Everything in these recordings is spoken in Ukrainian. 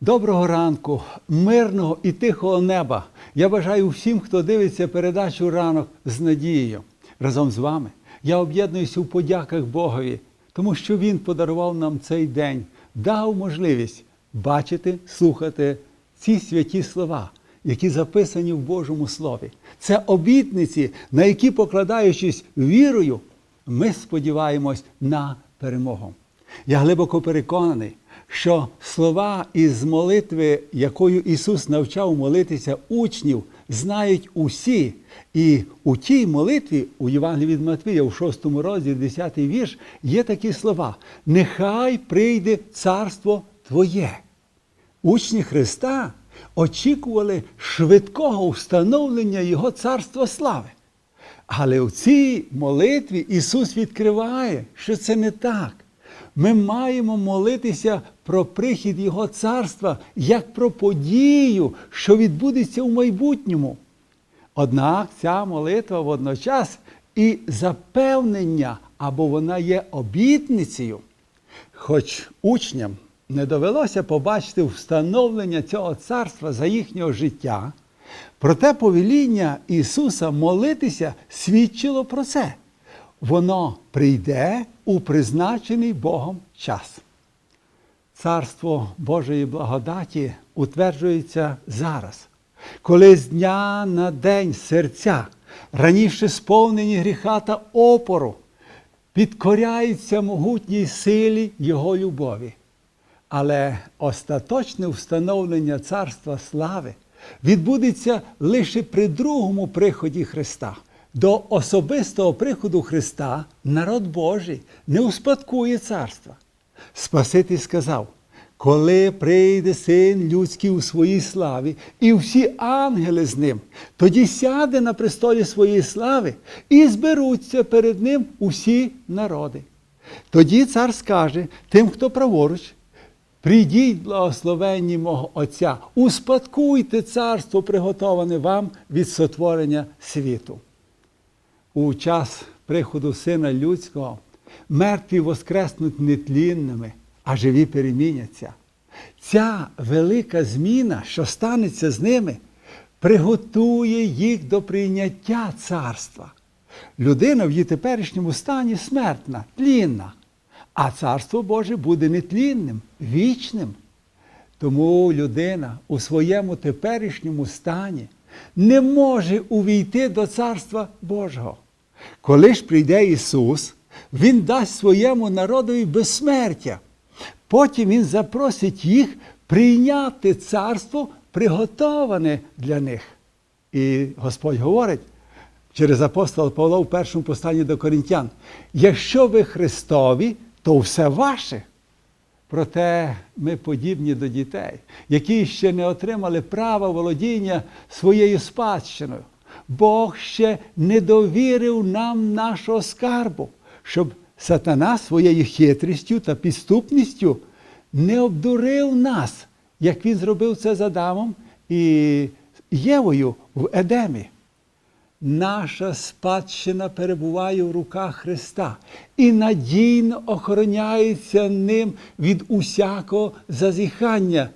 Доброго ранку, мирного і тихого неба. Я бажаю всім, хто дивиться передачу ранок з надією. Разом з вами я об'єднуюся у подяках Богові, тому що Він подарував нам цей день, дав можливість бачити, слухати ці святі слова, які записані в Божому Слові. Це обітниці, на які, покладаючись вірою, ми сподіваємось на перемогу. Я глибоко переконаний, що слова із молитви, якою Ісус навчав молитися учнів, знають усі. І у тій молитві, у Євангелії від Матвія, у 6 розділі, 10 вірш, є такі слова: Нехай прийде царство Твоє. Учні Христа очікували швидкого встановлення Його царства слави. Але в цій молитві Ісус відкриває, що це не так. Ми маємо молитися про прихід Його царства як про подію, що відбудеться у майбутньому. Однак ця молитва водночас і запевнення, або вона є обітницею. Хоч учням не довелося побачити встановлення цього царства за їхнього життя, проте повеління Ісуса молитися свідчило про це. Воно прийде у призначений Богом час. Царство Божої благодаті утверджується зараз, коли з дня на день серця, раніше сповнені гріха та опору, підкоряються могутній силі Його любові. Але остаточне встановлення царства слави відбудеться лише при другому приході Христа. До особистого приходу Христа народ Божий не успадкує царства. Спаситель сказав: коли прийде син людський у своїй славі, і всі ангели з ним, тоді сяде на престолі своєї слави і зберуться перед ним усі народи. Тоді цар скаже тим, хто праворуч, Прийдіть, благословенні мого Отця, успадкуйте царство, приготоване вам від сотворення світу. У час приходу Сина Людського мертві воскреснуть нетлінними, а живі переміняться. Ця велика зміна, що станеться з ними, приготує їх до прийняття царства. Людина в її теперішньому стані смертна, тлінна. А царство Боже буде нетлінним, вічним. Тому людина у своєму теперішньому стані не може увійти до Царства Божого. Коли ж прийде Ісус, Він дасть своєму народові безсмертя. Потім Він запросить їх прийняти царство, приготоване для них. І Господь говорить через апостола Павла в першому посланні до Коринтян: якщо ви Христові, то все ваше. Проте ми подібні до дітей, які ще не отримали права володіння своєю спадщиною. Бог ще не довірив нам нашого скарбу, щоб сатана своєю хитрістю та підступністю не обдурив нас, як він зробив це з Адамом і Євою в Едемі. Наша спадщина перебуває в руках Христа і надійно охороняється ним від усякого зазіхання.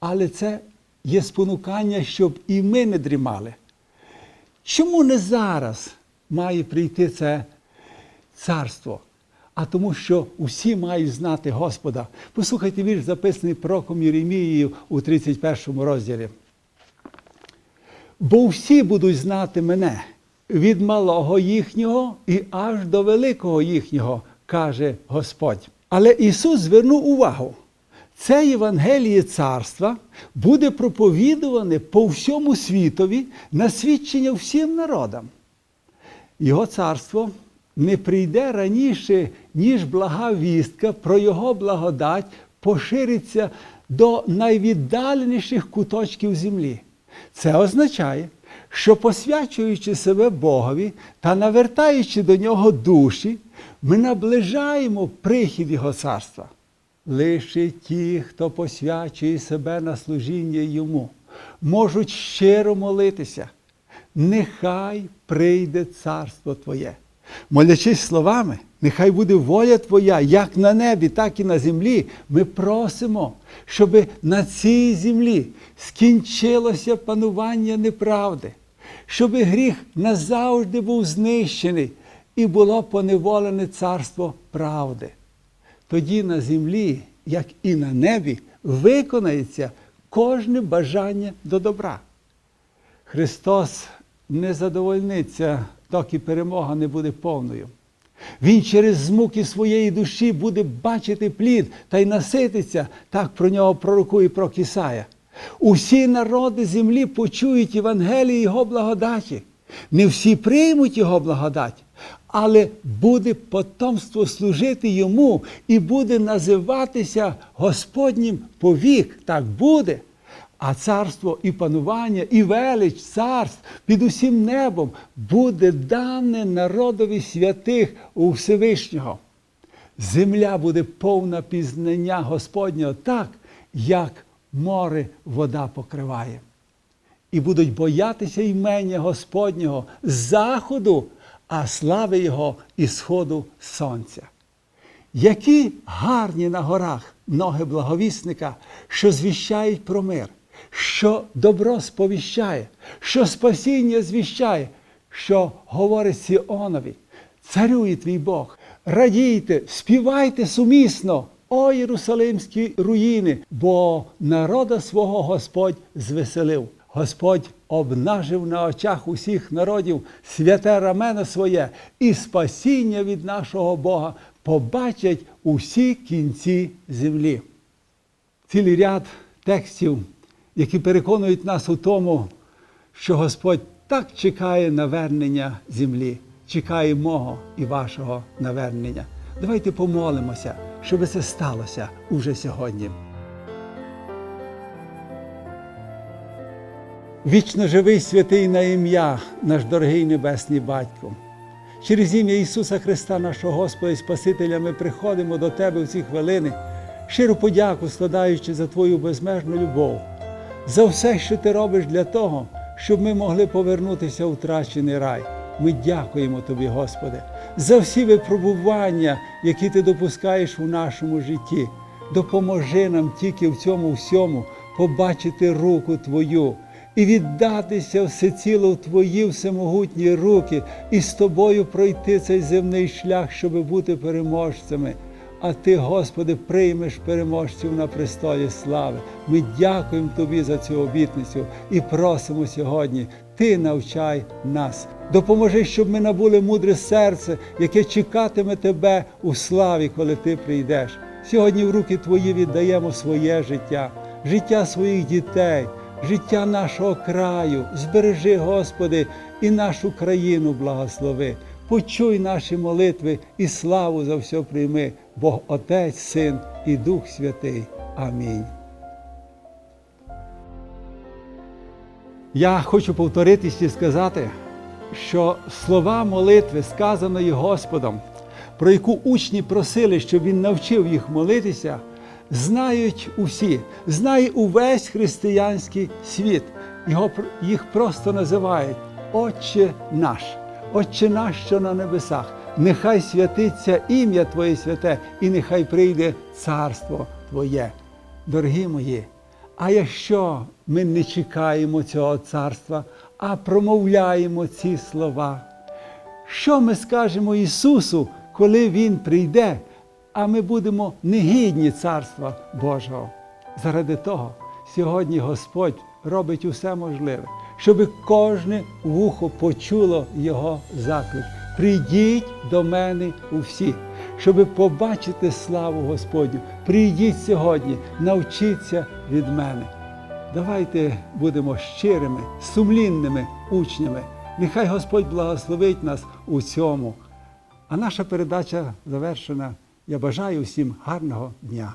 Але це є спонукання, щоб і ми не дрімали. Чому не зараз має прийти це царство? А тому, що усі мають знати Господа. Послухайте вірш, записаний пророком Єремією у 31 розділі. Бо всі будуть знати мене від малого їхнього і аж до великого їхнього, каже Господь. Але Ісус звернув увагу, це Євангеліє царства буде проповідуване по всьому світові на свідчення всім народам. Його царство не прийде раніше, ніж блага вістка про Його благодать пошириться до найвіддаленіших куточків землі. Це означає, що посвячуючи себе Богові та навертаючи до нього душі, ми наближаємо прихід Його царства. Лише ті, хто посвячує себе на служіння йому, можуть щиро молитися. Нехай прийде царство Твоє. Молячись словами, нехай буде воля Твоя, як на небі, так і на землі. Ми просимо, щоб на цій землі скінчилося панування неправди, щоб гріх назавжди був знищений і було поневолене царство правди. Тоді на землі, як і на небі, виконається кожне бажання до добра. Христос не задовольниться, доки перемога не буде повною. Він через змуки своєї душі буде бачити плід та й насититься, так про нього пророкує про. Усі народи землі почують Євангеліє Його благодаті. Не всі приймуть Його благодать, але буде потомство служити йому і буде називатися Господнім повік. Так буде. А царство і панування, і велич царств під усім небом буде дане народові святих у Всевишнього. Земля буде повна пізнання Господнього так, як море вода покриває. І будуть боятися імення Господнього заходу, а слави Його і сходу сонця. Які гарні на горах ноги благовісника, що звіщають про мир, що добро сповіщає, що спасіння звіщає, що говорить Сіонові, царює твій Бог, радійте, співайте сумісно, о Єрусалимські руїни, бо народа свого Господь звеселив. Господь обнажив на очах усіх народів святе рамено своє і спасіння від нашого Бога побачать усі кінці землі. Цілий ряд текстів, які переконують нас у тому, що Господь так чекає навернення землі, чекає мого і вашого навернення. Давайте помолимося, щоб це сталося уже сьогодні. Вічно живий святий на ім'я, наш дорогий Небесний Батько. Через ім'я Ісуса Христа, нашого Господа і Спасителя, ми приходимо до Тебе в ці хвилини, щиру подяку складаючи за Твою безмежну любов, за все, що Ти робиш для того, щоб ми могли повернутися у втрачений рай. Ми дякуємо Тобі, Господи, за всі випробування, які Ти допускаєш у нашому житті. Допоможи нам тільки в цьому всьому побачити руку Твою і віддатися всеціло в Твої всемогутні руки, і з тобою пройти цей земний шлях, щоб бути переможцями. А Ти, Господи, приймеш переможців на престолі слави. Ми дякуємо Тобі за цю обітницю і просимо сьогодні. Ти навчай нас. Допоможи, щоб ми набули мудре серце, яке чекатиме Тебе у славі, коли Ти прийдеш. Сьогодні в руки Твої віддаємо своє життя, життя своїх дітей, життя нашого краю. Збережи, Господи, і нашу країну благослови. Почуй наші молитви і славу за все прийми, Бог Отець, Син і Дух Святий. Амінь. Я хочу повторитись і сказати, що слова молитви, сказаної Господом, про яку учні просили, щоб Він навчив їх молитися, знають усі, знає увесь християнський світ. Його, їх просто називають Отче наш, Отче наш, що на небесах. Нехай святиться ім'я Твоє святе, і нехай прийде царство Твоє. Дорогі мої, а якщо ми не чекаємо цього царства, а промовляємо ці слова, що ми скажемо Ісусу, коли Він прийде, а ми будемо негідні Царства Божого? Заради того сьогодні Господь робить усе можливе, щоб кожне вухо почуло Його заклик. Прийдіть до мене усі, щоб побачити славу Господню. Прийдіть сьогодні, навчіться від мене. Давайте будемо щирими, сумлінними учнями. Нехай Господь благословить нас у цьому. А наша передача завершена. Я бажаю всім гарного дня.